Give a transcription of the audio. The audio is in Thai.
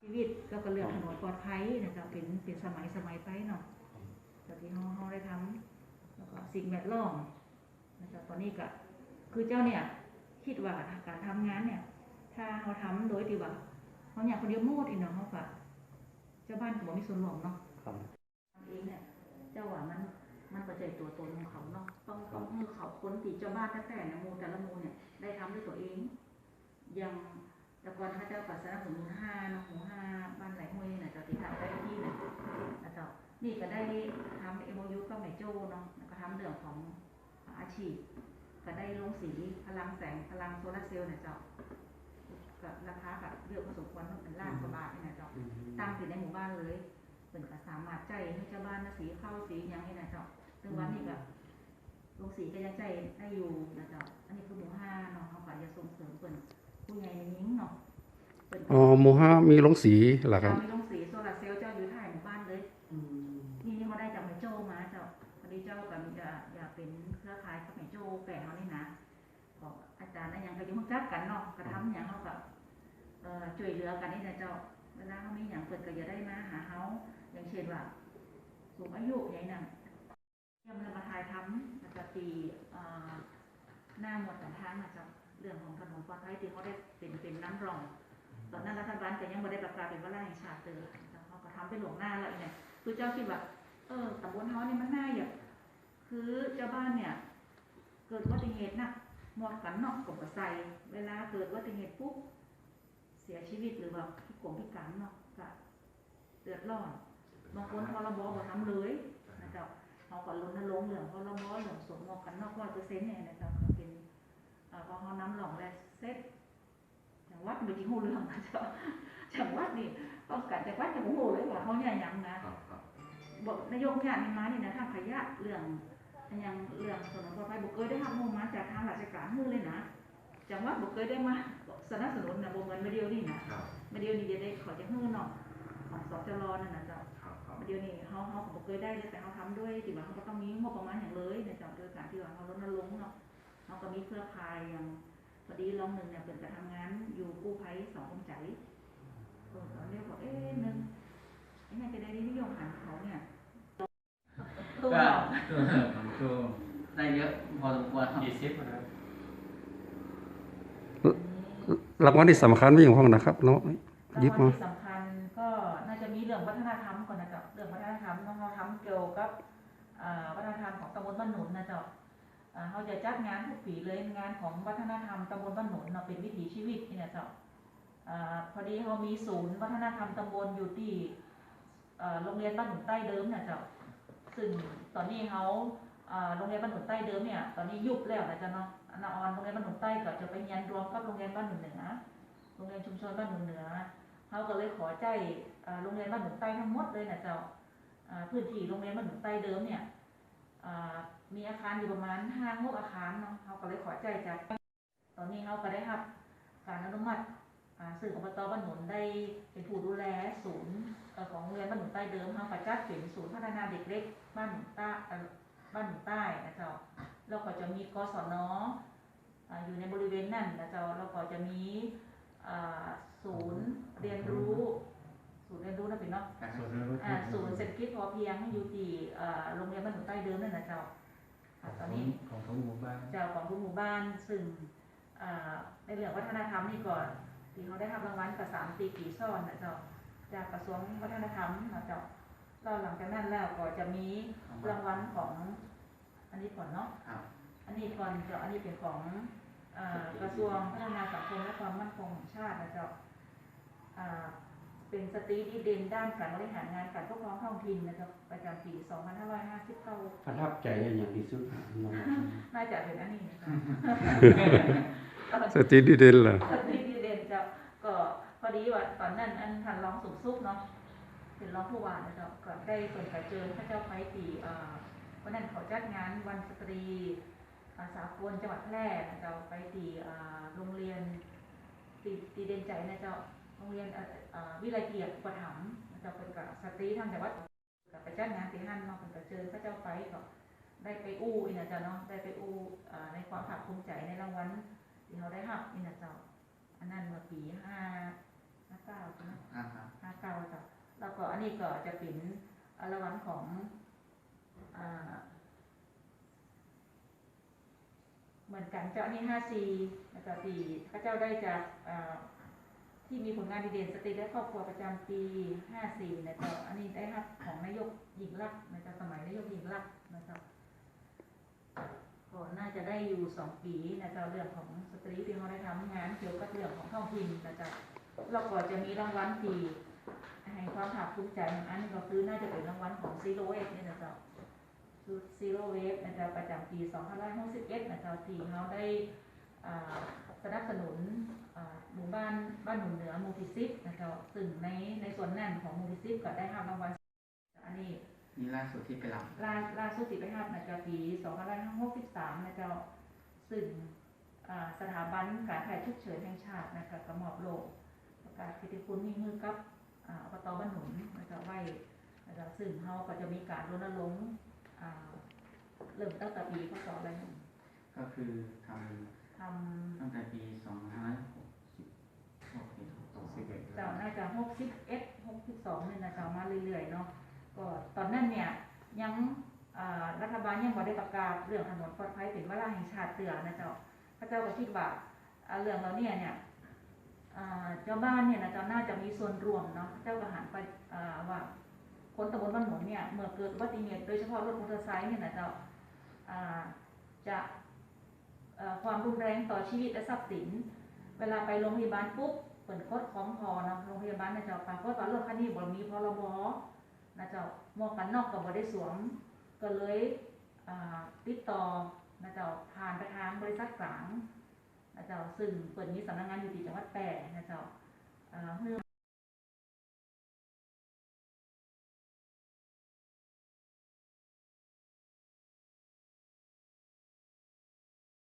ชีวิตแล้วก็เรื่องถนนปลอดภัยนะจ๊ะเป็นเป็นสมัยสมัยไปเนาะแต่ที่เขาเขาได้ทำแล้วก็สิ่งแวดล้อมนะจ๊ะตอนนี้ก็คือเจ้าเนี่ยคิดว่าการทำงานเนี่ย ถ้าเขาทำโดยที่ว่าเขาอยากคนเดียวโมดอีกเนาะเขาก็เจ้าบ้านก็บอกมีส่วนร่วมเนาะครับทำเองเนี่ยเจ้าว่ามันมันประจัยตัวตนของเขาเนาะต้องต้องให้เขาคนที่เจ้าบ้านแต่แต่เนี่ยหมูแต่ละหมูเนี่ยได้ทำด้วยตัวเองอย่าง แต่ก่อนข้าเจ้าปัสสาวะหมูห้าเนาะหมูห้าบ้านไหลห้วยน่ะจ้าที่ทำได้ที่น่ะนะจ้านี่ก็ได้ทำเอ็มยูก็แม่โจ้เนาะแล้วก็ทำเรื่องของอาชีพ ก็ได้ลงสีพลังแสงพลังโซลาร์เซลล์น่ะเจ้ากับราคากับเยอะพอสมควรเป็นล้านกว่าบาทนี่นะเจ้าตั้งอยู่ในหมู่บ้านเลยเปิ่นก็สามารถใจให้เจ้าบ้านนะสีเข้าสียังให้นะเจ้าซึ่งวันนี้ก็ลงสีก็ยังใจได้อยู่นะเจ้าอันนี้คือหมู่ห้าเนาะเขาก็จะส่งเสริมเปิ่น ผู้ใหญ่ในนิ้งเนาะเปิ่นก็อ๋อหมู่ห้ามีลงสีเหรอครับ มีลงสีโซลาร์เซลล์เจ้าอยู่ท้ายหมู่บ้านเลยนี่นี่เขาได้จากแม่โจ้มาเจ้าพอดีเจ้ากับจะอยากเป็นเครือข่ายกับแม่โจ้แปลงเขานี่นะบอกอาจารย์อะไรยังก็อยุ่งจักกันเนาะกระทำอย่างเขากับเอ่อช่วยเหลือกันนี่นะเจ้าเวลาเขามีอย่างเปิดก็จะได้มาหาเขาอย่างเช่นว่าสูงอายุอย่างนั้นเยี่ยมแล้วมาทายทำนะจะตีเอ่อหน้าหมวดต่างๆนะเจ้า เรื่องของถนนปลอดภัยที่เขาได้เป็นเป็นน้ำรอง ตอนนั้นรัฐบาลก็ยังไม่ได้ประกาศเป็นว่าระแห่งชาติเลยแต่เขาก็ทำไปหลวงหน้าแล้วเนี่ยคือเจ้าคิดว่าเออตำบลเฮานี่มันน่าอย่างคือเจ้าบ้านเนี่ย เกิดอุบัติเหตุนะหมวกกันนอกกับกระใส่เวลาเกิดอุบัติเหตุปุ๊บเสียชีวิตหรือว่าพิกลพิการเนาะก็เดือดร้อนบางคนพรบบ่ทำเลยนะเจ้าเขาก็รณรงค์เรื่องพระบเรื่องสวมหมวกกันนอกร้อยเปอร์เซ็นต์เนี่ยนะเจ้า พอเขานำหลองแล้วเสร็จจังหวัดไม่จริงหูเรื่องนะเจ้าจังหวัดนี่ต้องการจังหวัดจะหูเลยว่าเขาเนี่ยยังนะบอกนายกงานมันมานี่นะทางขยะเรื่องอันยังเรื่องถนนปลอดภัยบุกเคยได้ทำงบมาจากทางราชการมือเลยนะจังหวัดบุกเคยได้มาสนับสนุนนะวงเงินมาเดียวนี่นะมาเดียวนี่จะได้ขอจากมือเนาะของสจรนั่นนะเจ้ามาเดียวนี่เขาเขาบุกเคยได้เลยแต่เขาทำด้วยที่ว่าเขาก็ต้องมีงบประมาณอย่างเลยนะเจ้าโดยการที่ว่าเขาลดลงค์เนาะ เขาก็มีเครือข่ายอย่างพอดีลองหนึ่งเนี่ยเป็นการทำงานอยู่กู้ภัยสองคนใจเออตอนเรียกว่าเอ๊ะหนึ่งไอ้เนี่ยจะได้นิยมหันเขาเนี่ยก็ผมก็ได้เยอะพอสมควรครับกี่ซิปนะครับรางวัลที่สำคัญไม่อย่างพ้องนะครับเนาะยิบรางวัมาลที่สำคัญ เขาจะจัดงานทุกปีเลยงานของวัฒนธรรมตำบลบ้านหนุนเนาะเป็นวิถีชีวิตนี่นะเจ๊ะอ่าพอดีเขามีศูนย์วัฒนธรรมตำบลอยู่ที่โรงเรียนบ้านหนุนใต้เดิมนะเจ๊ะซึ่งตอนนี้เขาโรงเรียนบ้านหนุนใต้เดิมเนี่ยตอนนี้ยุบแล้วนะเจ๊ะเนาะนาออนโรงเรียนบ้านหนุนใต้ก็จะไปเรียนรวมกับโรงเรียนบ้านหนุนเหนือโรงเรียนชุมชนบ้านหนุนเหนือเขาก็เลยขอใจโรงเรียนบ้านหนุนใต้ทั้งหมดเลยนะเจ้าพื้นที่โรงเรียนบ้านหนุนใต้เดิมเนี่ย มีอาคารอยู่ประมาณห้าหกอาคารเนาะเขาก็เลยขอใจจาก ตอนนี้เขาก็ได้รับการอนุมัติอ่าสื่ออบตบ้านหนุนได้เป็นผู้ดูแลศูนย์เอ่อของโรงเรียนบ้านหนุนใต้เดิมเขาประจัดเป็นศูนย์พัฒนาเด็กเล็กบ้านหนุนใต้เอ่อบ้านหนุนใต้นะเจ้าแล้วก็จะมีกศนอ่าอยู่ในบริเวณนั่นนะเจ้าแล้วก็จะมีอ่าศูนย์เรียนรู้ศูนย์เรียนรู้นะพี่เนาะส่วนเรื่องอ่าศูนย์เศรษฐกิจพอเพียงอยู่ที่อ่าโรงเรียนบ้านหนุนใต้เดิมนั่นนะเจ้าอ่า ตอนนี้ของทั้งหมู่บ้านเจ้าของทุกหมู่บ้านซึ่งอ่าในเรื่องวัฒนธรรมนี่ก่อนที่เขาได้รับรางวัลประสามปีปีซ้อนนะเจ้าจากกระทรวงวัฒนธรรมนะเจ้าแล้วหลังจากนั้นแล้วก็จะมีรางวัลของอันนี้ก่อนเนาะครับอันนี้ก่อนเจ้าอันนี้เป็นของอ่ากระทรวงพัฒนาสังคมและความมั่นคงแห่งชาตินะเจ้าอ่า เป็นสตรีดีเด่นด้านการบริหารงานการปกครองท้องถิ่นนะเจ้าประจำปี 2559ประทับใจอย่างที่สุดน้องน่าจะเป็นอันนี้นะคะสติดีเด่นเหรอสตรีดีเด่นเจ้าก็พอดีว่าตอนนั้นอันทันรองสุขสุขเนาะเป็นรองผู้ว่านะเจ้าก็ได้ส่งไปเจอพระเจ้าไพปีอ่าวันนั้นเขาจัดงานวันสตรีอาสากลจังหวัดแพร่นะเจ้าไปตีอ่าโรงเรียนตีตีเด่นใจนะเจ้า โรงเรียนวิไลเกียรติอุปถัมภ์นะเจ้าเป็นกับสตรีทางจังหวัดกับไปจัดงานตีหันเนาเป็นกับเจอพระเจ้าไปก็ได้ไปอู้อีนะเจ้าเนาะได้ไปอู้อ่ในความภาคภูมิใจในรางวัลที่เขาได้รับอีนะเจ้าอันนั้นเมื่อปีห้าห้าเก้าใช่ไหมห้าเก้าจ้ะแล้วก็อันนี้ก็จะเป็นรางวัลของเหมือนกันเจ้าอันนี้ห้าซีแล้วก็ปีพระเจ้าได้จากอ่า ที่มีผลงานดีเด่นสตรีและครอบครัวประจำปีห้าสี่นะเจ้าอันนี้ได้รับของนายกหญิงรักนะเจ้าสมัยนายกหญิงรักนะเจ้าก็น่าจะได้อยู่สองปีนะเจ้าเรื่องของสตรีที่เขาได้ทำงานเกี่ยวกับเรื่องของท้องถิ่นนะเจ้าเราก็จะมีรางวัลที่ให้ความภาคภูมิใจอันนี้ก็คือน่าจะเป็นรางวัลของซีโรเวฟนี่นะเจ้าคือซีโรเวฟนะเจ้าประจำปี 2561นะเจ้าที่เขาได้ สนับสนุนอ่าหมู่บ้านบ้านหนุนเหนือมูติซิปนะเจ้าซึ่งในในส่วนนั้นของมูติซิปก็ได้รับรางวัลอันนี้นี่ล่าสุดที่ไปรับล่าล่าสุดที่ไปรับนะเจ้าปี2563นะเจ้าซึ่งอ่าสถาบันการแพทย์ฉุกเฉินแห่งชาตินะคะก็มอบโล่ประกาศกิตติคุณนี่มือกับอ่าอบตบ้านหนุนนะคะไว้นะคะซึ่งเขาก็จะมีการรณรงค์อ่าเริ่มตั้งแต่ปีพศอะไรก็คือท ทำตั้งแต่ปีสองพันห้าร้อยหกสิบหกสิบหกสิบเอ็ดำเจ้าน่าจะหกสิบเอ็ดหกสิบสองเนี่ยนะเจ้ามาเรื่อยๆเนาะก็ตอนนั้นเนี่ยยังอ่ารัฐบาลยังบ่ได้ประกาศเรื่องถนนปลอดภัยเป็นวาระแห่งชาติเตือนนะเจ้าพระเจ้าก็คิดว่าอ่าเรื่องเราเนี่ยเนี่ยอ่าเจ้าบ้านเนี่ยนะเจ้าน่าจะมีส่วนร่วมเนาะเจ้าก็หันไปอ่าว่าคนตำบลบ้านหนุนเนี่ยเมื่อเกิดอุบัติเหตุโดยเฉพาะรถมอเตอร์ไซค์เนี่ยนะเจ้าอ่าจะเอ่อ ความรุนแรงต่อชีวิตและทรัพย์สิน เวลาไปโรงพยาบาลปุ๊บเปิดโคดของพอนะโรงพยาบาลนะเจ้าปากฏว่ารถคันนี้บ่มีพรบนะเจ้าหมวกกันนอกก็บ่ได้สวม ก็เลยติดต่อนะเจ้าผ่านไปทางบริษัทกลางนะเจ้าซึ่งเปิดมีสำนักงานอยู่ที่จังหวัดแปรนะเจ้าเอ่อเพื่อ